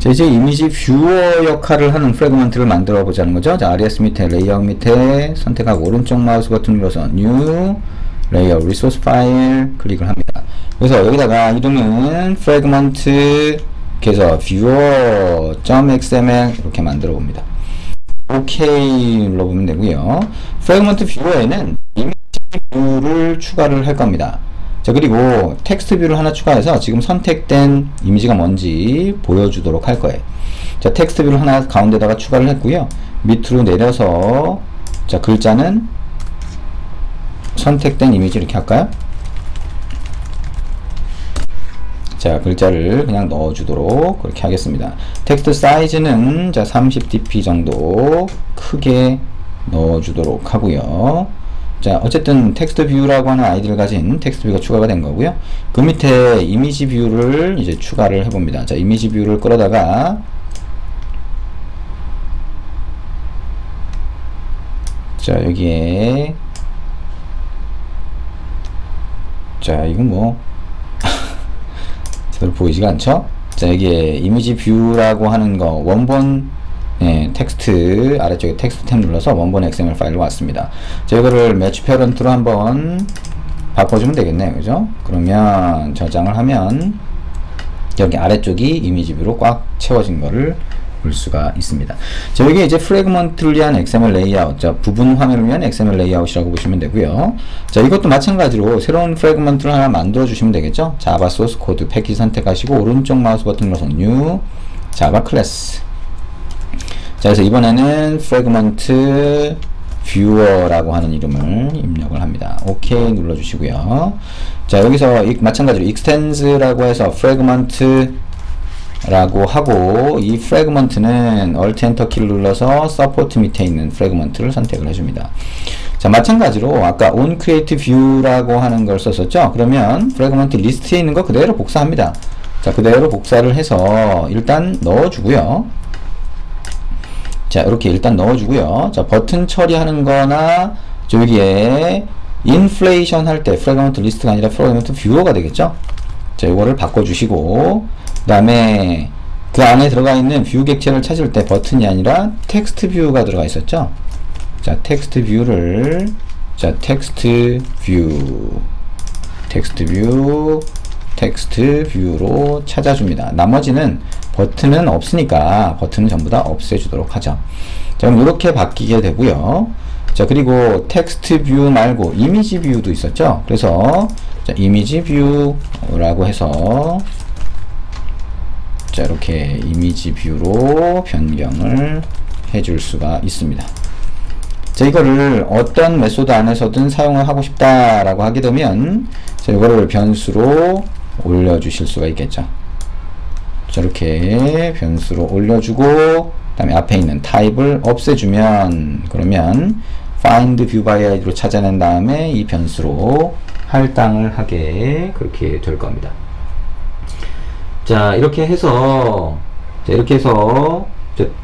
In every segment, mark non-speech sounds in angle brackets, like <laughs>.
자, 이제 이미지 뷰어 역할을 하는 프레그먼트를 만들어 보자는 거죠. 자, RS 밑에 레이아웃 밑에 선택하고 오른쪽 마우스 버튼 눌러서 New 레이아웃 리소스 파일 클릭을 합니다. 그래서 여기다가 이름은 프레그먼트 그래서 viewer.xml 이렇게 만들어 봅니다. OK 눌러보면 되고요. 프레그먼트 뷰어에는 이미지 뷰를 추가를 할 겁니다. 자 그리고 텍스트 뷰를 하나 추가해서 지금 선택된 이미지가 뭔지 보여주도록 할 거예요. 자 텍스트 뷰를 하나 가운데다가 추가를 했고요. 밑으로 내려서 자 글자는 선택된 이미지 이렇게 할까요? 자 글자를 그냥 넣어 주도록 그렇게 하겠습니다. 텍스트 사이즈는 자 30dp 정도 크게 넣어 주도록 하고요. 자 어쨌든 텍스트 뷰라고 하는 아이디를 가진 텍스트 뷰가 추가가 된 거고요. 그 밑에 이미지 뷰를 이제 추가를 해봅니다. 자 이미지 뷰를 끌어다가 자 여기에 자 이건 뭐 <laughs> 제대로 보이지가 않죠? 자 여기에 이미지 뷰라고 하는 거 원본 예, 텍스트 아래쪽에 텍스트 탭 눌러서 원본 XML 파일로 왔습니다. 자 이거를 매치 페런트로 한번 바꿔주면 되겠네요. 그죠? 그러면 저장을 하면 여기 아래쪽이 이미지 뷰로 꽉 채워진 거를 볼 수가 있습니다. 자, 여기 이제 프레그먼트를 위한 XML 레이아웃, 자, 부분 화면을 위한 XML 레이아웃이라고 보시면 되고요. 자, 이것도 마찬가지로 새로운 프레그먼트를 하나 만들어 주시면 되겠죠. 자바 소스 코드 패키지 선택하시고 오른쪽 마우스 버튼 눌러서 뉴 자바 클래스. 자, 그래서 이번에는 프레그먼트 뷰어라고 하는 이름을 입력을 합니다. 오케이 눌러 주시고요. 자, 여기서 이, 마찬가지로 extens라고 해서 프레그먼트 라고 하고 이 프레그먼트는 Alt Enter 키를 눌러서 서포트 밑에 있는 프레그먼트를 선택을 해줍니다. 자 마찬가지로 아까 on create view라고 하는 걸 썼었죠. 그러면 프레그먼트 리스트에 있는 거 그대로 복사합니다. 자 그대로 복사를 해서 일단 넣어주고요. 자 이렇게 일단 넣어주고요. 자 버튼 처리하는 거나 여기에 인플레이션 할 때 프레그먼트 리스트가 아니라 프레그먼트 뷰어가 되겠죠. 자 이거를 바꿔주시고 그 다음에 그 안에 들어가 있는 뷰 객체를 찾을 때 버튼이 아니라 텍스트 뷰가 들어가 있었죠. 자, 텍스트 뷰를 자, 텍스트 뷰 텍스트 뷰 텍스트 뷰로 찾아줍니다. 나머지는 버튼은 없으니까 버튼은 전부 다 없애주도록 하죠. 자, 그럼 이렇게 바뀌게 되고요. 자, 그리고 텍스트 뷰 말고 이미지 뷰도 있었죠. 그래서 자, 이미지 뷰라고 해서 자 이렇게 이미지 뷰로 변경을 해줄 수가 있습니다 자 이거를 어떤 메소드 안에서든 사용을 하고 싶다라고 하게 되면 자 이거를 변수로 올려 주실 수가 있겠죠 자 이렇게 변수로 올려주고 그 다음에 앞에 있는 타입을 없애주면 그러면 find view by id로 찾아낸 다음에 이 변수로 할당을 하게 그렇게 될 겁니다 자 이렇게 해서 자, 이렇게 해서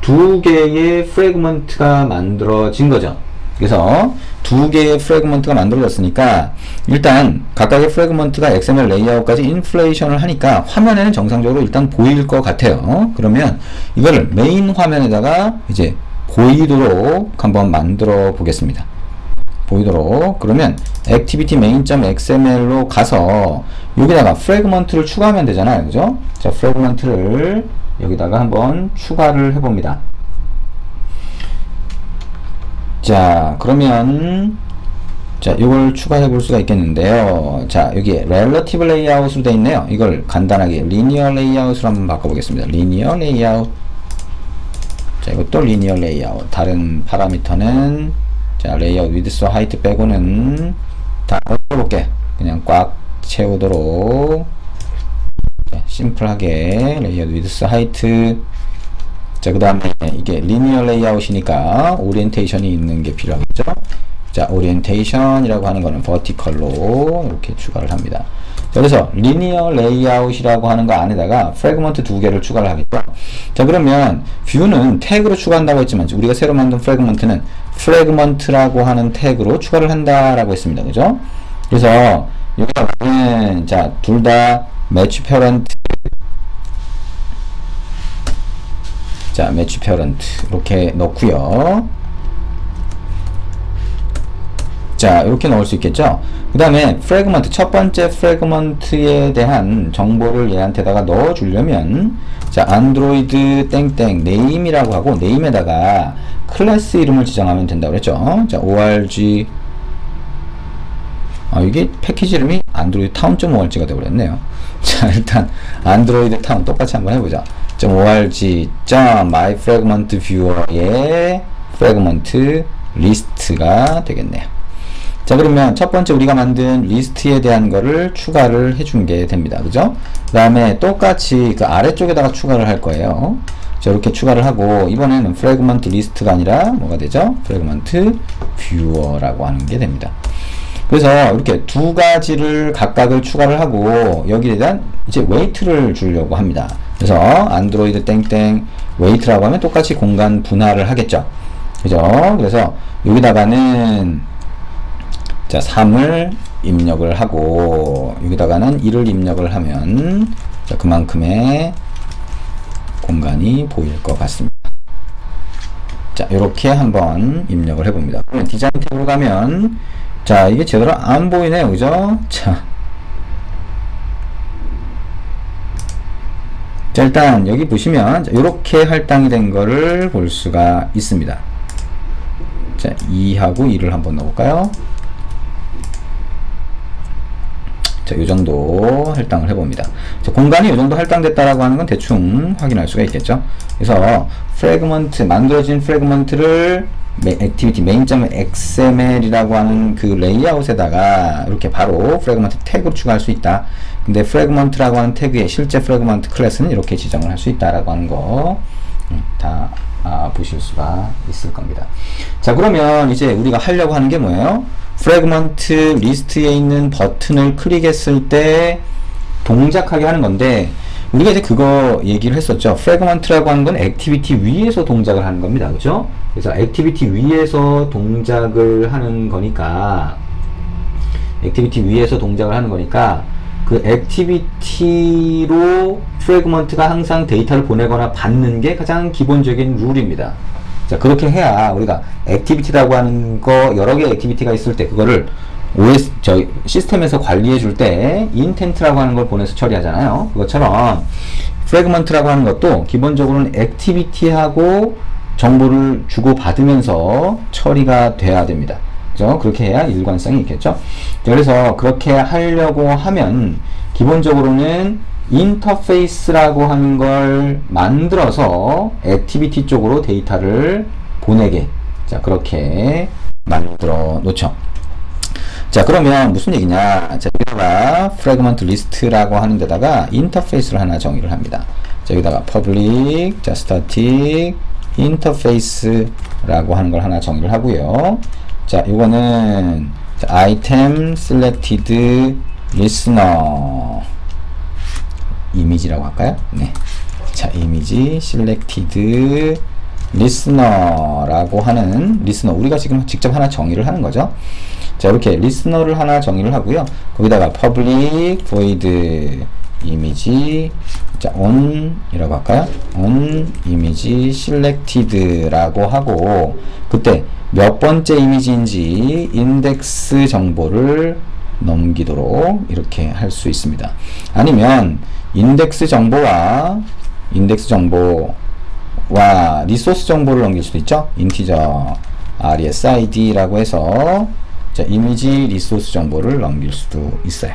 두 개의 프레그먼트가 만들어진 거죠. 그래서 두 개의 프레그먼트가 만들어졌으니까 일단 각각의 프레그먼트가 XML 레이아웃까지 인플레이션을 하니까 화면에는 정상적으로 일단 보일 것 같아요. 그러면 이거를 메인 화면에다가 이제 보이도록 한번 만들어 보겠습니다. 보이도록 그러면 activity main.xml로 가서 여기다가 프레그먼트를 추가하면 되잖아요 그죠 자 프레그먼트를 여기다가 한번 추가를 해봅니다 자 그러면 자 이걸 추가해 볼 수가 있겠는데요. 자 여기 relative layout으로 되어 있네요. 이걸 간단하게 linear layout으로 한번 바꿔보겠습니다. linear layout. 자 이것도 linear layout. 다른 파라미터는 자 레이아웃 위드스 하이트 빼고는 다 넣어볼게. 그냥 꽉 채우도록. 자, 심플하게 레이아웃 위드스 하이트 자 그 다음에 이게 리니어 레이아웃이니까 오리엔테이션이 있는 게 필요하겠죠 자 오리엔테이션이라고 하는 거는 버티컬로 이렇게 추가를 합니다 그래서 리니어 레이아웃이라고 하는 거 안에다가 프레그먼트 두 개를 추가를 하겠죠. 자 그러면 뷰는 태그로 추가한다고 했지만 우리가 새로 만든 프레그먼트는 프레그먼트라고 하는 태그로 추가를 한다라고 했습니다. 그죠? 그래서 여기는 자둘 다 매치 페런트 자, 매치 페어런트 이렇게 넣고요. 자, 이렇게 넣을 수 있겠죠? 그 다음에 프레그먼트, 첫 번째 프레그먼트에 대한 정보를 얘한테다가 넣어주려면 자, 안드로이드 땡땡 네임이라고 하고 네임에다가 클래스 이름을 지정하면 된다고 그랬죠? 자, org 아, 이게 패키지 이름이 안드로이드 타운.org가 되어버렸네요. <laughs> 자, 일단 안드로이드 타운 똑같이 한번 해보자. .org .myfragmentviewer의 프레그먼트 리스트가 되겠네요. 자 그러면 첫 번째 우리가 만든 리스트에 대한 거를 추가를 해준 게 됩니다. 그죠? 그 다음에 똑같이 그 아래쪽에다가 추가를 할 거예요. 자 이렇게 추가를 하고 이번에는 프레그먼트 리스트가 아니라 뭐가 되죠? 프레그먼트 뷰어라고 하는 게 됩니다. 그래서 이렇게 두 가지를 각각을 추가를 하고 여기에 대한 이제 웨이트를 주려고 합니다 그래서 안드로이드 땡땡 웨이트라고 하면 똑같이 공간 분할을 하겠죠. 그죠? 그래서 여기다가는 자 3을 입력을 하고 여기다가는 1을 입력을 하면 자 그만큼의 공간이 보일 것 같습니다. 자 이렇게 한번 입력을 해봅니다. 디자인 탭으로 가면 자 이게 제대로 안 보이네요. 그죠? 자, 자 일단 여기 보시면 이렇게 할당이 된 거를 볼 수가 있습니다 자 2하고 1을 한번 넣어볼까요 자, 이 정도 할당을 해봅니다. 자, 공간이 이 정도 할당됐다라고 하는 건 대충 확인할 수가 있겠죠. 그래서 프레그먼트, 만들어진 프레그먼트를 액티비티 main.xml이라고 하는 그 레이아웃에다가 이렇게 바로 프레그먼트 태그를 추가할 수 있다. 근데 프레그먼트라고 하는 태그의 실제 프레그먼트 클래스는 이렇게 지정을 할 수 있다라고 하는 거다 음, 아, 보실 수가 있을 겁니다. 자 그러면 이제 우리가 하려고 하는 게 뭐예요? 프래그먼트 리스트에 있는 버튼을 클릭했을 때 동작하게 하는 건데 우리가 이제 그거 얘기를 했었죠. 프래그먼트라고 하는 건 액티비티 위에서 동작을 하는 겁니다. 그죠? 그래서 액티비티 위에서 동작을 하는 거니까 액티비티 위에서 동작을 하는 거니까 그 액티비티로 프래그먼트가 항상 데이터를 보내거나 받는 게 가장 기본적인 룰입니다. 자, 그렇게 해야 우리가 액티비티라고 하는 거 여러 개의 액티비티가 있을 때 그거를 OS 저 시스템에서 관리해 줄 때 인텐트라고 하는 걸 보내서 처리하잖아요. 그것처럼 프래그먼트라고 하는 것도 기본적으로는 액티비티하고 정보를 주고 받으면서 처리가 돼야 됩니다. 그죠? 그렇게 해야 일관성이 있겠죠. 그래서 그렇게 하려고 하면 기본적으로는 인터페이스라고 하는 걸 만들어서 액티비티 쪽으로 데이터를 보내게. 자 그렇게 만들어 놓죠. 자 그러면 무슨 얘기냐. 자 여기다가 프래그먼트 리스트라고 하는 데다가 인터페이스를 하나 정의를 합니다. 자 여기다가 public 자 static 인터페이스라고 하는 걸 하나 정의를 하고요 자 이거는 item selected listener 이미지라고 할까요? 네. 자, 이미지 selected listener라고 하는 리스너 우리가 지금 직접 하나 정의를 하는 거죠. 자, 이렇게 리스너를 하나 정의를 하고요. 거기다가 public 이미지 자, on 이라고 할까요? on 이미지 selected라고 하고 그때 몇 번째 이미지인지 인덱스 정보를 넘기도록 이렇게 할 수 있습니다. 아니면 인덱스 정보와 인덱스 정보와 리소스 정보를 넘길 수도 있죠. 인티저 resid라고 해서 자, 이미지 리소스 정보를 넘길 수도 있어요.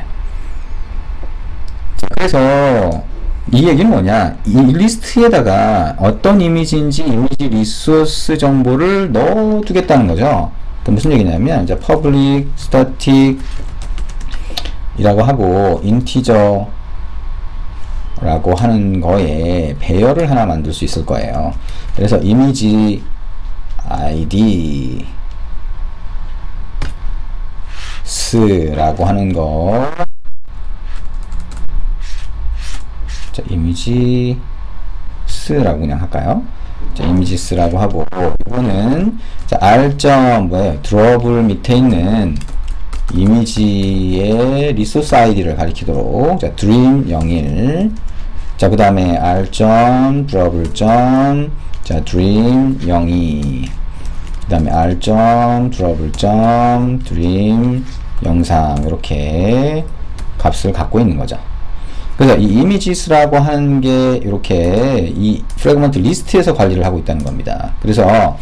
자, 그래서 이 얘기는 뭐냐 이 리스트에다가 어떤 이미지인지 이미지 리소스 정보를 넣어 두겠다는 거죠. 무슨 얘기냐면 이제 public static 이라고 하고 인티저 라고 하는 거에 배열을 하나 만들 수 있을 거예요. 그래서 이미지 id 스라고 하는 거 자, 이미지 스라고 그냥 할까요? 자, 이미지 스라고 하고 이거는 자, r. 뭐예요? 드로블 밑에 있는 이미지의 리소스 아이디를 가리키도록 자, dream 01 자, 그 다음에 r 점 자, dream 02. 그 다음에 r 점 durable 점 dream 이렇게 값을 갖고 있는 거죠. 그래서 이 images라고 하는 게 이렇게 이 프래그먼트 리스트에서 관리를 하고 있다는 겁니다. 그래서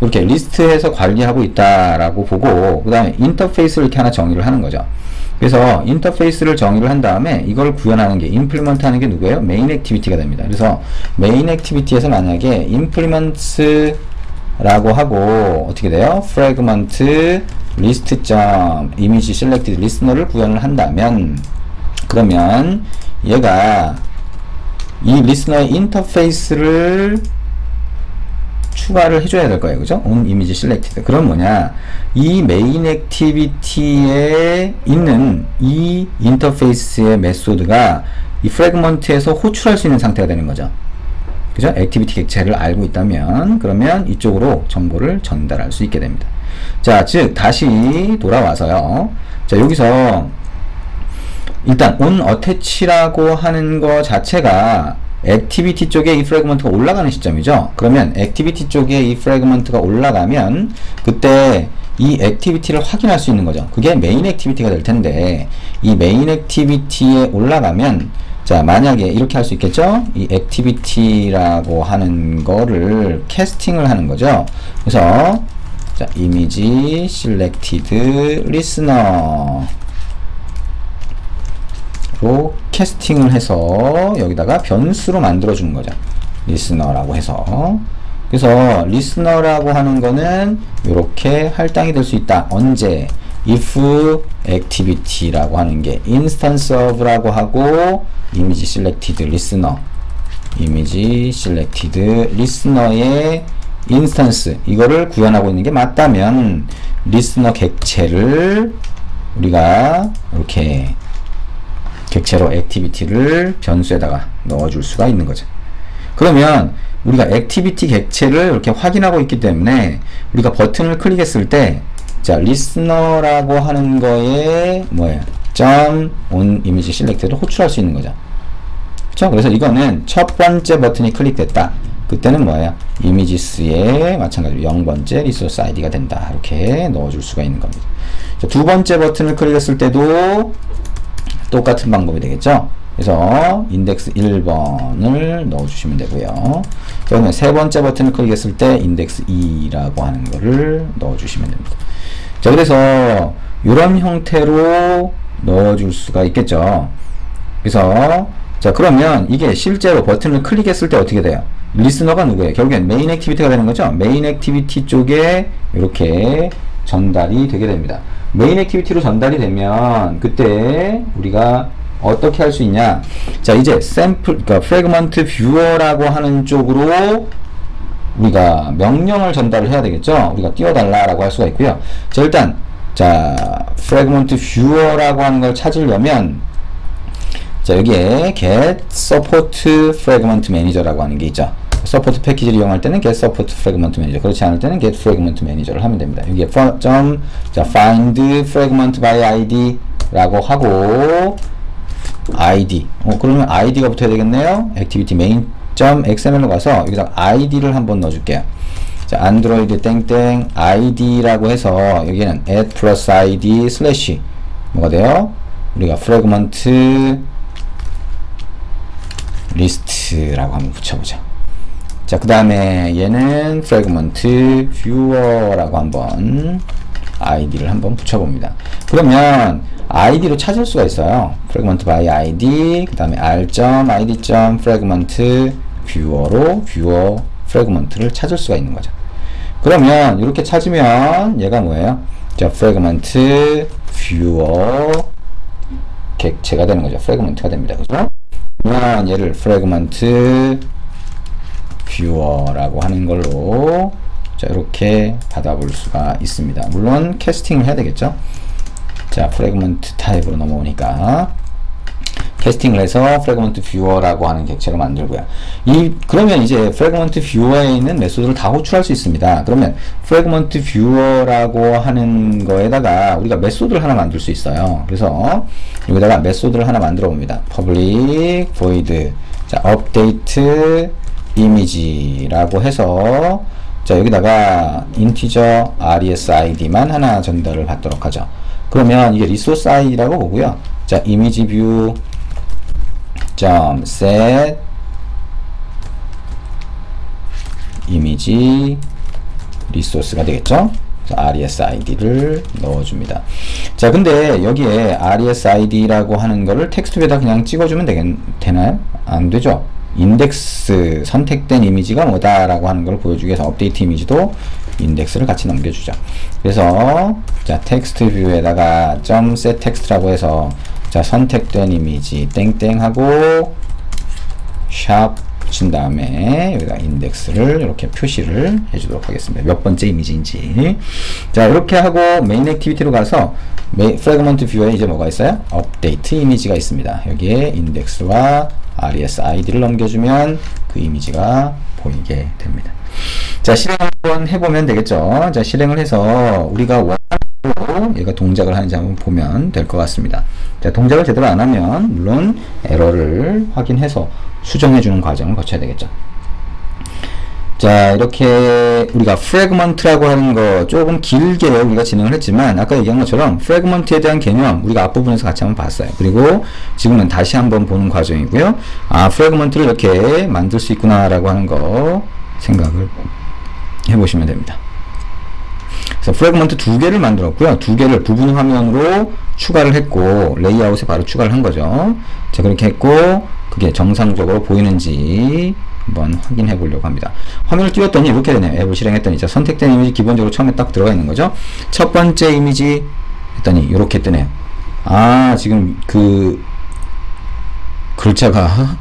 이렇게 리스트에서 관리하고 있다라고 보고 그 다음에 인터페이스를 이렇게 하나 정의를 하는 거죠. 그래서 인터페이스를 정의를 한 다음에 이걸 구현하는 게 임플리먼트 하는 게 누구예요? 메인 액티비티가 됩니다. 그래서 메인 액티비티에서 만약에 임플리먼트 라고 하고 어떻게 돼요? 프래그먼트 리스트 점 이미지 셀렉티드 리스너를 구현을 한다면 그러면 얘가 이 리스너의 인터페이스를 추가를 해줘야 될 거예요. 그죠? on image selected. 그럼 뭐냐? 이 메인 액티비티에 있는 이 인터페이스의 메소드가 이 프래그먼트에서 호출할 수 있는 상태가 되는 거죠. 그죠? 액티비티 객체를 알고 있다면 그러면 이쪽으로 정보를 전달할 수 있게 됩니다. 자, 즉 다시 돌아와서요. 자, 여기서 일단 on attach라고 하는 거 자체가 액티비티 쪽에 이 프래그먼트가 올라가는 시점이죠. 그러면 액티비티 쪽에 이 프래그먼트가 올라가면 그때 이 액티비티를 확인할 수 있는 거죠. 그게 메인 액티비티가 될 텐데 이 메인 액티비티에 올라가면 자 만약에 이렇게 할 수 있겠죠 이 액티비티라고 하는 거를 캐스팅을 하는 거죠 그래서 자 이미지 실렉티드 리스너 로 캐스팅을 해서 여기다가 변수로 만들어 주는 거죠. 리스너라고 해서. 그래서 리스너라고 하는 거는 이렇게 할당이 될 수 있다. 언제? if activity라고 하는 게 instance of라고 하고 이미지 selected listener. 이미지 selected listener의 인스턴스 이거를 구현하고 있는 게 맞다면 리스너 객체를 우리가 이렇게 객체로 액티비티를 변수에다가 넣어줄 수가 있는 거죠. 그러면 우리가 액티비티 객체를 이렇게 확인하고 있기 때문에 우리가 버튼을 클릭했을 때 자, 리스너라고 하는 거에 뭐예요? 점 on image select를 호출할 수 있는 거죠. 그렇죠? 그래서 이거는 첫 번째 버튼이 클릭됐다. 그때는 뭐예요? 이미지스에 마찬가지로 0번째 리소스 아이디가 된다. 이렇게 넣어줄 수가 있는 겁니다. 자, 두 번째 버튼을 클릭했을 때도 똑같은 방법이 되겠죠? 그래서 인덱스 1번을 넣어주시면 되고요. 그러면 세 번째 버튼을 클릭했을 때 인덱스 2라고 하는 거를 넣어주시면 됩니다. 자, 그래서 이런 형태로 넣어줄 수가 있겠죠. 그래서 자 그러면 이게 실제로 버튼을 클릭했을 때 어떻게 돼요? 리스너가 누구예요? 결국엔 메인 액티비티가 되는 거죠. 메인 액티비티 쪽에 이렇게 전달이 되게 됩니다. 메인 액티비티로 전달이 되면 그때 우리가 어떻게 할 수 있냐? 자 이제 샘플, 그러니까 프래그먼트 뷰어라고 하는 쪽으로 우리가 명령을 전달을 해야 되겠죠. 우리가 띄워달라 라고 할 수가 있고요. 자 일단 자 프래그먼트 뷰어라고 하는 걸 찾으려면 자 여기에 get support fragment manager라고 하는 게 있죠. 서포트 패키지를 이용할 때는 get support fragment manager 그렇지 않을 때는 get fragment manager를 하면 됩니다. 여기에 점, 자, find fragment by id 라고 하고 id 어, 그러면 id가 붙어야 되겠네요. activity main 점 xml로 가서 여기다 id를 한번 넣어줄게요. 자, 안드로이드 땡땡 id라고 해서 여기는 add plus id 슬래시 뭐가 돼요? 우리가 fragment 리스트라고 한번 붙여보자. 자, 그 다음에 얘는 fragment viewer라고 한번 id를 한번 붙여봅니다. 그러면 id로 찾을 수가 있어요. fragment by id, 그 다음에 r.id. fragment viewer로 viewer fragment를 찾을 수가 있는 거죠. 그러면 이렇게 찾으면 얘가 뭐예요? 자, fragment viewer 객체가 되는 거죠. fragment가 됩니다. 그죠? 그러면 얘를 viewer라고 하는 걸로 자 이렇게 받아볼 수가 있습니다. 물론 캐스팅을 해야 되겠죠. 자 프래그먼트 타입으로 넘어오니까 캐스팅을 해서 프래그먼트 뷰어라고 하는 객체를 만들고요. 이 그러면 이제 프래그먼트 뷰어에 있는 메소드를 다 호출할 수 있습니다. 그러면 프래그먼트 뷰어라고 하는 거에다가 우리가 메소드를 하나 만들 수 있어요. 그래서 여기다가 메소드를 하나 만들어 봅니다. public void 자 update image라고 해서 자 여기다가 인티저 resid만 하나 전달을 받도록 하죠. 그러면 이게 리소스 id라고 보고요. 자 이미지 뷰 점 set 이미지 리소스가 되겠죠. RESID를 넣어줍니다. 자, 근데 여기에 RESID라고 하는 거를 텍스트에다 그냥 찍어주면 되겠, 되나요? 안 되죠? 인덱스 선택된 이미지가 뭐다라고 하는 걸 보여주기 위해서 업데이트 이미지도 인덱스를 같이 넘겨주죠. 그래서 자 텍스트 뷰에다가 점 set 텍스트라고 해서 자 선택된 이미지 땡땡 하고 샵 붙인 다음에 여기다 인덱스를 이렇게 표시를 해주도록 하겠습니다. 몇 번째 이미지인지. 자, 이렇게 하고 메인 액티비티로 가서 프래그먼트 뷰에 이제 뭐가 있어요? 업데이트 이미지가 있습니다. 여기에 인덱스와 res id를 넘겨주면 그 이미지가 보이게 됩니다. 자, 실행 한번 해보면 되겠죠. 자, 실행을 해서 우리가 원하는 얘가 동작을 하는지 한번 보면 될 것 같습니다. 자, 동작을 제대로 안 하면 물론 에러를 확인해서 수정해 주는 과정을 거쳐야 되겠죠. 자 이렇게 우리가 프래그먼트라고 하는 거 조금 길게 우리가 진행을 했지만 아까 얘기한 것처럼 프래그먼트에 대한 개념 우리가 앞부분에서 같이 한번 봤어요. 그리고 지금은 다시 한번 보는 과정이고요. 아 프래그먼트를 이렇게 만들 수 있구나 라고 하는 거 생각을 해보시면 됩니다. 그래서 프래그먼트 두 개를 만들었고요. 두 개를 부분 화면으로 추가를 했고 레이아웃에 바로 추가를 한 거죠. 자 그렇게 했고 그게 정상적으로 보이는지 한번 확인해 보려고 합니다. 화면을 띄웠더니 이렇게 되네요. 앱을 실행했더니 자, 선택된 이미지 기본적으로 처음에 딱 들어가 있는 거죠. 첫 번째 이미지 했더니 이렇게 뜨네요. 아 지금 그 글자가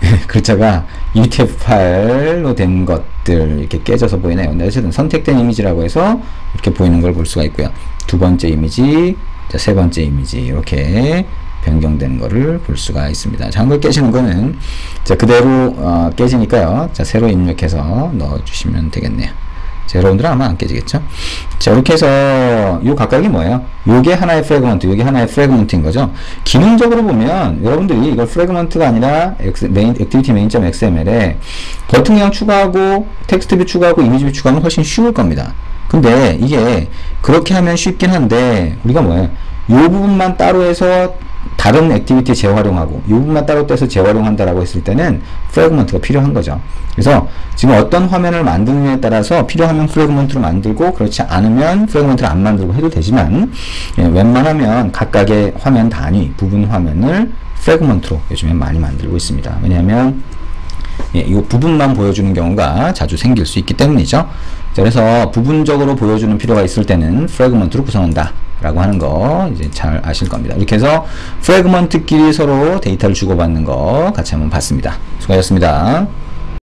<laughs> 글자가 UTF 파일로 된 것들 이렇게 깨져서 보이네요. 근데 어쨌든 선택된 이미지라고 해서 이렇게 보이는 걸 볼 수가 있고요. 두 번째 이미지, 자, 세 번째 이미지 이렇게 변경되는 것을 볼 수가 있습니다. 자, 한걸 깨지는 거는 자, 그대로 어, 깨지니까요. 자, 새로 입력해서 넣어주시면 되겠네요. 자, 여러분들은 아마 안 깨지겠죠? 자, 이렇게 해서 요 각각이 뭐예요? 요게 하나의 프래그먼트, 요게 하나의 프래그먼트인 거죠. 기능적으로 보면 여러분들이 이걸 프래그먼트가 아니라 액티비티 메인.xml에 버튼형 추가하고 텍스트 뷰 추가하고 이미지 뷰 추가하면 훨씬 쉬울 겁니다. 근데 이게 그렇게 하면 쉽긴 한데 우리가 뭐예요? 요 부분만 따로 해서 다른 액티비티 재활용하고 이 부분만 따로 떼서 재활용한다라고 했을 때는 프래그먼트가 필요한 거죠. 그래서 지금 어떤 화면을 만드느냐에 따라서 필요하면 프래그먼트로 만들고 그렇지 않으면 프래그먼트를 안 만들고 해도 되지만 예, 웬만하면 각각의 화면 단위, 부분 화면을 프래그먼트로 요즘에 많이 만들고 있습니다. 왜냐하면 예, 이 부분만 보여주는 경우가 자주 생길 수 있기 때문이죠. 그래서 부분적으로 보여주는 필요가 있을 때는 프래그먼트로 구성한다. 라고 하는 거 이제 잘 아실 겁니다. 이렇게 해서 프래그먼트끼리 서로 데이터를 주고받는 거 같이 한번 봤습니다. 수고하셨습니다.